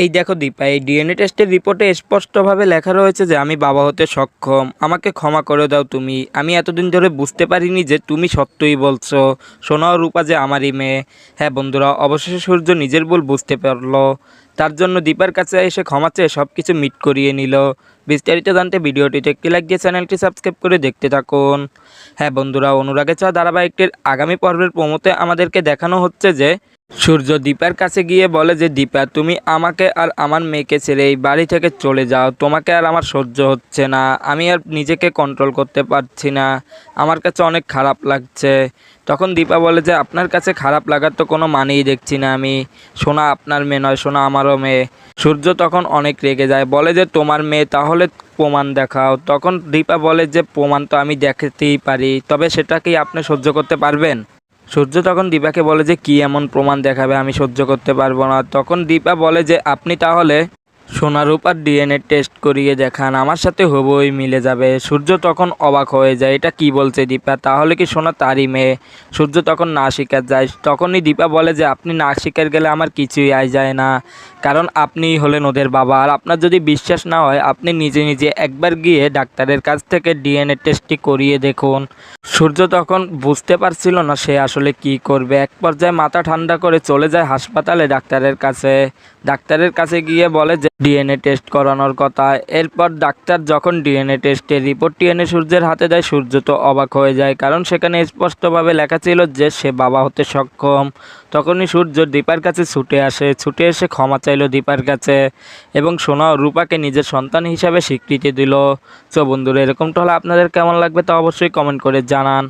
এই দেখো দীপা, এই ডিএনএ টেস্টের রিপোর্টে স্পষ্টভাবে লেখা রয়েছে যে আমি বাবা হতে সক্ষম। আমাকে ক্ষমা করে দাও তুমি। আমি এতদিন ধরে বুঝতে পারিনি যে তুমি সত্যই বলছো। সোনা রূপা যে আমারই মেয়ে। হ্যাঁ বন্ধুরা, অবশেষে সূর্য নিজের ভুল বুঝতে পারল। তার জন্য দীপার কাছে এসে ক্ষমা চেয়ে সব কিছু মিট করিয়ে নিল। বিস্তারিত জানতে ভিডিওটিতে একটি দিয়ে চ্যানেলটি সাবস্ক্রাইব করে দেখতে থাকুন। হ্যাঁ বন্ধুরা অনুরাগে চা ধারাবাহিকটির আগামী পর্বের প্রমোতে আমাদেরকে দেখানো হচ্ছে যে সূর্য দীপার কাছে গিয়ে বলে যে, দীপা, তুমি আমাকে আর আমার মেয়েকে ছেড়ে এই বাড়ি থেকে চলে যাও। তোমাকে আর আমার সহ্য হচ্ছে না। আমি আর নিজেকে কন্ট্রোল করতে পারছি না। আমার কাছে অনেক খারাপ লাগছে। তখন দীপা বলে যে, আপনার কাছে খারাপ লাগার তো কোনো মানেই দেখছি না আমি। সোনা আপনার মেয়ে নয়, সোনা আমারও মেয়ে। সূর্য তখন অনেক রেগে যায়, বলে যে, তোমার মেয়ে, তাহলে প্রমাণ দেখাও। তখন দীপা বলে যে, প্রমাণ তো আমি দেখাতেই পারি। তবে সেটা কি আপনি সহ্য করতে পারবেন? সূর্য তখন দীপাকে বলে যে, কি এমন প্রমাণ দেখাবে? আমি সহ্য করতে পারব না। তখন দীপা বলে যে, আপনি তাহলে সোনারূপার ডিএনএ টেস্ট করিয়ে দেখান, আমার সাথে হবই, মিলে যাবে। সূর্য তখন অবাক হয়ে যায়, এটা কি বলছে দীপা? তাহলে কি সোনা তারই মেয়ে? সূর্য তখন না স্বীকার যায়। তখনই দীপা বলে যে, আপনি না স্বীকার গেলে আমার কিছুই আয় যায় না। কারণ আপনিই হলেন ওদের বাবা। আর আপনার যদি বিশ্বাস না হয়, আপনি নিজে নিজে একবার গিয়ে ডাক্তারের কাছ থেকে ডিএনএ টেস্টটি করিয়ে দেখুন। সূর্য তখন বুঝতে পারছিল না সে আসলে কি করবে। এক পর্যায়ে মাথা ঠান্ডা করে চলে যায় হাসপাতালে ডাক্তারের কাছে। ডাক্তারের কাছে গিয়ে বলে যে ডিএনএ টেস্ট করানোর কথা। এরপর ডাক্তার যখন ডিএনএ টেস্টের রিপোর্টটি এনে সূর্যের হাতে দেয়, সূর্য তো অবাক হয়ে যায়, কারণ সেখানে স্পষ্টভাবে লেখা ছিল যে সে বাবা হতে সক্ষম। তখনই সূর্য দীপার কাছে ছুটে আসে, ছুটে এসে ক্ষমা চাইলো দীপার কাছে এবং সোনা রূপাকে নিজের সন্তান হিসাবে স্বীকৃতি দিল। সো বন্ধুরা, এরকমটা হলে আপনাদের কেমন লাগবে তা অবশ্যই কমেন্ট করে জানান।